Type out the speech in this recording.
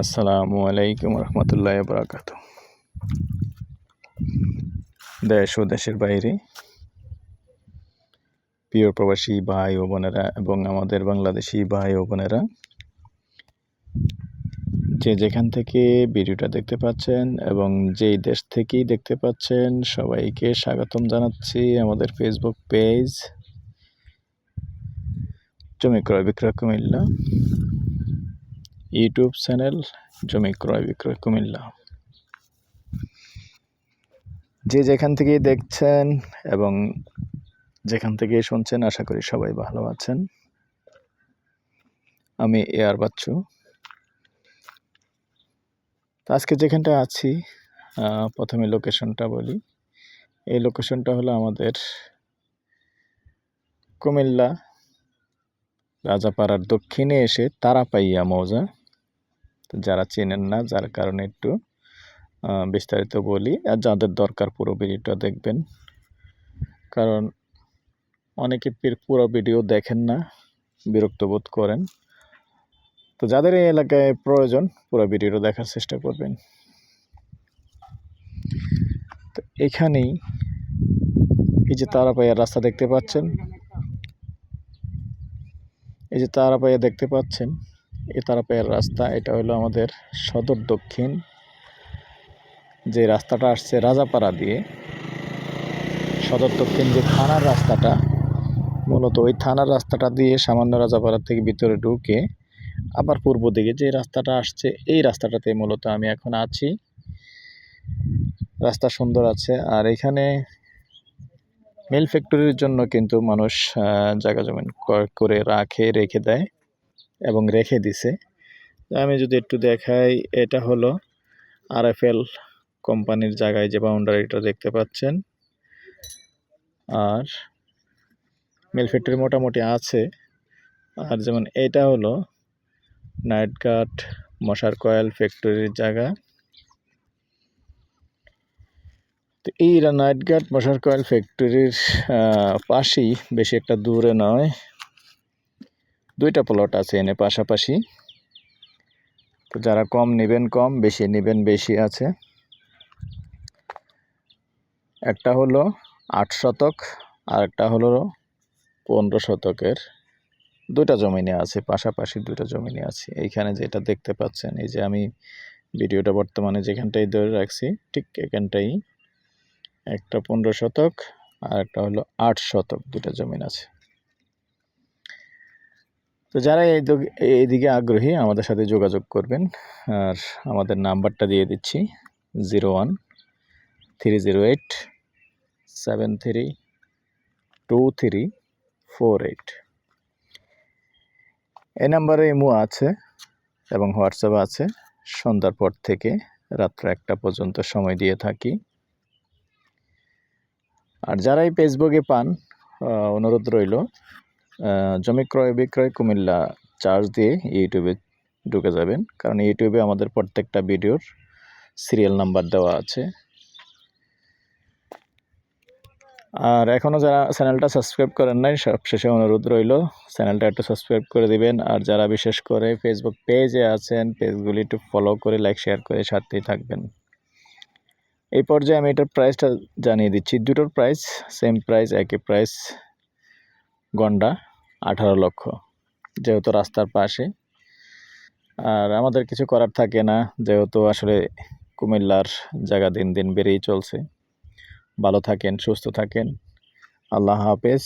আসসালামু আলাইকুম রহমতুল্লাহ বরাকাত। দেশ ও দেশের বাইরে প্রিয় প্রবাসী ভাই ও বোনেরা এবং আমাদের বাংলাদেশি ভাই ও বোনেরা, যে যেখান থেকে ভিডিওটা দেখতে পাচ্ছেন এবং যেই দেশ থেকেই দেখতে পাচ্ছেন, সবাইকে স্বাগতম জানাচ্ছি আমাদের ফেসবুক পেজ জমি ক্রয় বিক্রয় কুমিল্লা। ইউটিউব চ্যানেল জমি ক্রয় বিক্রয় কুমিল্লা। যে যেখান থেকে দেখছেন এবং যেখান থেকে শুনছেন, আশা করি সবাই ভালো আছেন। আমি এয়ার বাচ্চু। আজকে যেখানটা আছি প্রথমে লোকেশনটা বলি। এই লোকেশনটা হলো আমাদের কুমিল্লা, রাজাপাড়ার দক্ষিণে এসে তারাপাইয়া মৌজা। তো যারা চেনেন না, যার কারণে একটু বিস্তারিত বলি। আর যাদের দরকার পুরো ভিডিওটা দেখবেন। কারণ অনেকে পুরো ভিডিও দেখেন না, বিরক্ত বোধ করেন। তো যাদের এই এলাকায় প্রয়োজন, পুরো ভিডিওটা দেখার চেষ্টা করবেন। তো এখানেই এই যে তারাপাইয়ার রাস্তা দেখতে পাচ্ছেন। এই যে তারাপাইয়া দেখতে পাচ্ছেন। এই তারাপাইয়ার রাস্তা, এটা হলো আমাদের সদর দক্ষিণ। যে রাস্তাটা আসছে রাজাপাড়া দিয়ে, সদর দক্ষিণ যে থানার রাস্তাটা, মূলত ওই থানার রাস্তাটা দিয়ে সামান্য রাজাপাড়া থেকে ভিতরে ঢুকে আবার পূর্ব দিকে যে রাস্তাটা আসছে, এই রাস্তাটাতে মূলত আমি এখন আছি। রাস্তা সুন্দর আছে, আর এখানে মিল ফ্যাক্টরির জন্য কিন্তু মানুষ জায়গা জমিন করে রাখে, রেখে দেয়। এবং রেখে দিছে। আমি যদি একটু দেখাই, এটা হলো আরএফএল কোম্পানির জায়গায় যে বাউন্ডারিটা দেখতে পাচ্ছেন। আর মিল ফ্যাক্টরি মোটামুটি আছে। আর যেমন এটা হলো নাইট গার্ড মশার কয়েল ফ্যাক্টরির জায়গা। তো এই নাইট গার্ড মশার কয়েল ফ্যাক্টরির পাশেই বেশি একটা দূরে নয়। দুইটা প্লট আছে এনে পাশাপাশি। তো যারা কম নেবেন কম, বেশি নেবেন বেশি আছে। একটা হলো আট শতক, আর একটা হলো পনেরো শতকের। দুইটা জমিনে আছে, পাশাপাশি দুইটা জমিনে আছে। এইখানে যেটা দেখতে পাচ্ছেন, এই যে আমি ভিডিওটা বর্তমানে যেখানটাই ধরে রাখছি, ঠিক এখানটাই। একটা পনেরো শতক, আর একটা হলো আট শতক দুটা জমিন আছে। তো যারা এই এইদিকে আগ্রহী, আমাদের সাথে যোগাযোগ করবেন। আর আমাদের নাম্বারটা দিয়ে দিচ্ছি, zero one three zero eight seven three two three four eight. এই নাম্বারে ইমো আছে এবং হোয়াটসঅ্যাপ আছে। সন্ধ্যার পর থেকে রাত্র একটা পর্যন্ত সময় দিয়ে থাকি। আর যারাই ফেসবুকে পান অনুরোধ রইল জমি ক্রয়, বিক্রয় কুমিল্লা চার্জ দিয়ে ইউটিউবে ঢুকে যাবেন। কারণ ইউটিউবে আমাদের প্রত্যেকটা ভিডিওর সিরিয়াল নাম্বার দেওয়া আছে। আর এখনও যারা চ্যানেলটা সাবস্ক্রাইব করেন নাই, সবশেষে অনুরোধ রইল, চ্যানেলটা একটু সাবস্ক্রাইব করে দিবেন। আর যারা বিশেষ করে ফেসবুক পেজে আছেন পেজগুলি একটু ফলো করে লাইক শেয়ার করে সাথেই থাকবেন। এই পর্যায়ে আমি এটার প্রাইসটা জানিয়ে দিচ্ছি। দুটোর প্রাইস সেম প্রাইস একই প্রাইস গন্ডা। আঠারো লক্ষ, যেহেতু রাস্তার পাশে। আর আমাদের কিছু করার থাকে না, যেহেতু আসলে কুমিল্লার জায়গা দিন দিন বেড়েই চলছে। ভালো থাকেন, সুস্থ থাকেন। আল্লাহ হাফেজ।